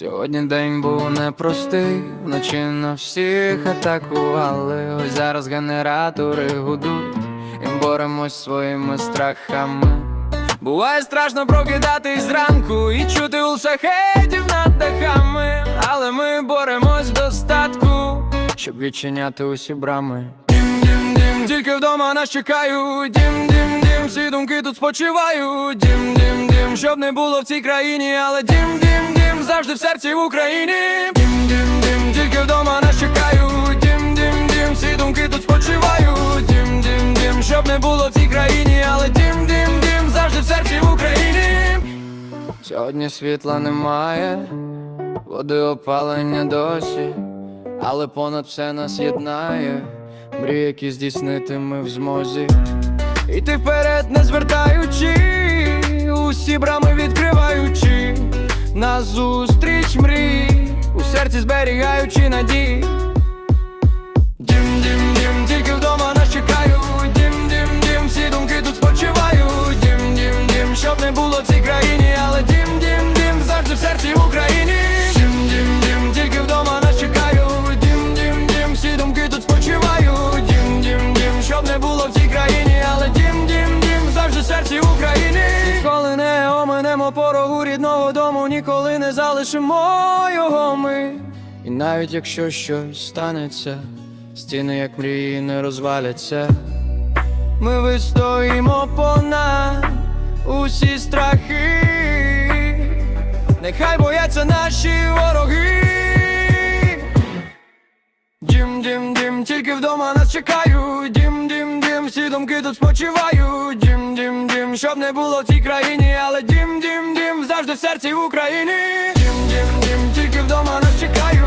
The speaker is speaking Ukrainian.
Сьогодні день був непростий, вночі на всіх атакували. Ось зараз генератори гудуть, і боремось своїми страхами. Буває страшно прокидатись зранку і чути у шахетів над дахами, але ми боремось достатку, щоб відчиняти усі брами. Дім, дім, дім, тільки вдома нас чекають. Дім, дім, дім, всі думки тут спочивають. Дім, дім, дім, щоб не було в цій країні, але дім, дім, дім, завжди в серці в Україні. Дім, дім, дім, тільки вдома нас чекають. Дім, дім, дім, всі думки тут спочивають. Дім, дім, дім, щоб не було в цій країні, але дім, дім, дім, завжди в серці в Україні. Сьогодні світла немає, води опалення досі, але понад все нас єднає, мрії, які здійснити ми в змозі. Іти вперед, не звертаючи, назустріч мрій, у серці зберігаючи надії. Дім, дім, дім, тільки вдома нас чекають. Дім, дім, дім, всі думки тут спочивають. Дім, дім, дім, щоб не було в цій країні, але дім, дім, дім, завжди в серці в Україні. Дім, дім, дім, тільки вдома нас чекають. Дім, дім, дім, всі думки тут спочивають. Дім, дім, дім, щоб не було в цій не оминемо порогу рідного дому, ніколи не залишимо його ми. І навіть якщо щось станеться, стіни, як мрії, не розваляться. Ми вистоїмо понад усі страхи, нехай бояться наші вороги. Дім, дім, дім, тільки вдома нас чекають. Дім, дім, дім, всі думки тут спочивають. Дім, дім, дім, щоб не було в цій країні, але дім, дім, дім, завжди в серці в Україні. Дім, дім, дім, тільки вдома нас чекають.